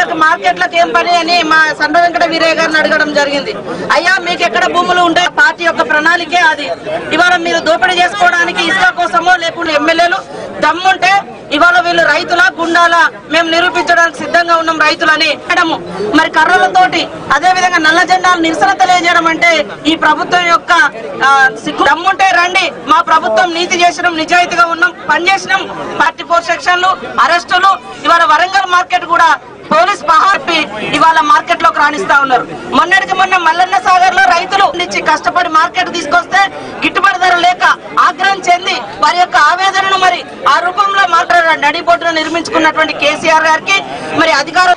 దగ్గరకు మార్కెట్లకు ఏం పని అని మా సండ వెంకట వీరయ్య గారిని అడగడం జరిగింది. అయ్యా మీకు ఎక్కడ భూములు ఉంటే పార్టీ యొక్క ప్రణాళికే అది. ఇవాళ మీరు దోపిడీ చేసుకోవడానికి ఇసుక కోసమో లేకుండా ఎమ్మెల్యేలు దమ్ముంటే ఇవాళ వీళ్ళు రైతుల గుండాల? మేము నిరూపించడానికి సిద్ధంగా ఉన్నాం రైతులని. అనడము మరి కర్రలతోటి అదే విధంగా నల్ల జెండాలు నిరసన తెలియజేయడం అంటే ఈ ప్రభుత్వం యొక్క దమ్ముంటే రండి మా ప్రభుత్వం నీతి చేసినాం నిజాయితీగా ఉన్నాం పనిచేసినాం. పార్టీ ఫోర్ సెక్షన్లు అరెస్టులు ఇవాళ వరంగల్ మార్కెట్ కూడా పోలీస్ మహార్పి ఇవాళ మార్కెట్లోకి రాణిస్తా ఉన్నారు. మొన్నటికి మొన్న మల్లన్న సాగర్లో రైతులు నుంచి కష్టపడి మార్కెట్ తీసుకొస్తే గిట్టుబాటు ధర లేక ఆగ్రహం చెంది వారి యొక్క ఆవేదనను మరి ఆ రూపంలో మాట్లాడ నడిబొడ్డును నిర్మించుకున్నటువంటి కేసీఆర్ గారికి మరి అధికారం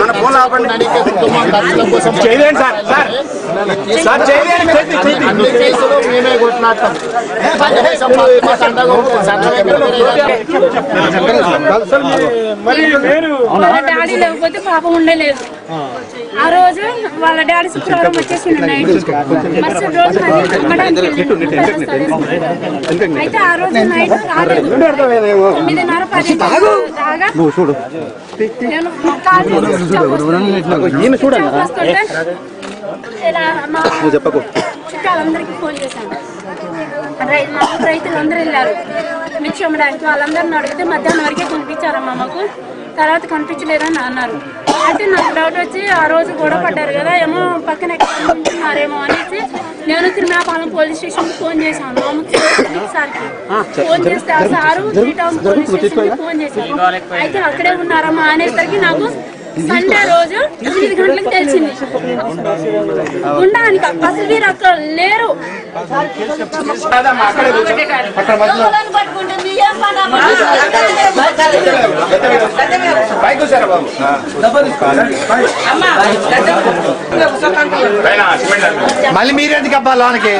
మన ఫోన్ ఆపండి. చేయలేండి సార్ సార్. చేయలేండి అన్ని కేసులు మేమే మరి నేను డాడీ లేకపోతే పాపం ఉండలేదు. ఆ రోజు వాళ్ళ డాడీ శుక్రవారం వచ్చేసిండు నైట్ మరుసటి రోజు మళ్ళీ అమ్మడానికి వెళ్ళిండు. అయితే ఆ రోజు నైట్ తొమ్మిదిన్నర పది దాగా నేను కాల్ చేసి వస్తుంటే ఇలా మా చుట్టాలందరికీ ఫోన్ చేశాను. రై- మా ఊరు రైతులందరూ వెళ్ళారు. మిర్చి అమ్మడానికి వాళ్ళందరిని అడిగితే మధ్యాహ్నం వరకే కనిపించారమ్మా మాకు. తర్వాత కనిపించలేదని అన్నారు. అయితే నాకు డౌట్ వచ్చి ఆ రోజు గొడవ పడ్డారు కదా ఏమో పక్కన ఎక్కడ ఉంటున్నారేమో అనేసి నేను తిరుమలాపాలెం పోలీస్ స్టేషన్ ఫోన్ చేశాను. మా ముఖ్య సార్కి ఫోన్ చేస్తే ఆ sir three town police station phone చేశాను అయితే అక్కడే ఉన్నారమ్మా అనేసరికి నాకు సండే రోజు ఎనిమిది గంటలకు తెలిసింది. ఉండడానికి అసలు వీరు అక్కడ లేరు. మళ్ళీ మీరెందుకు అబ్బా లోనికి?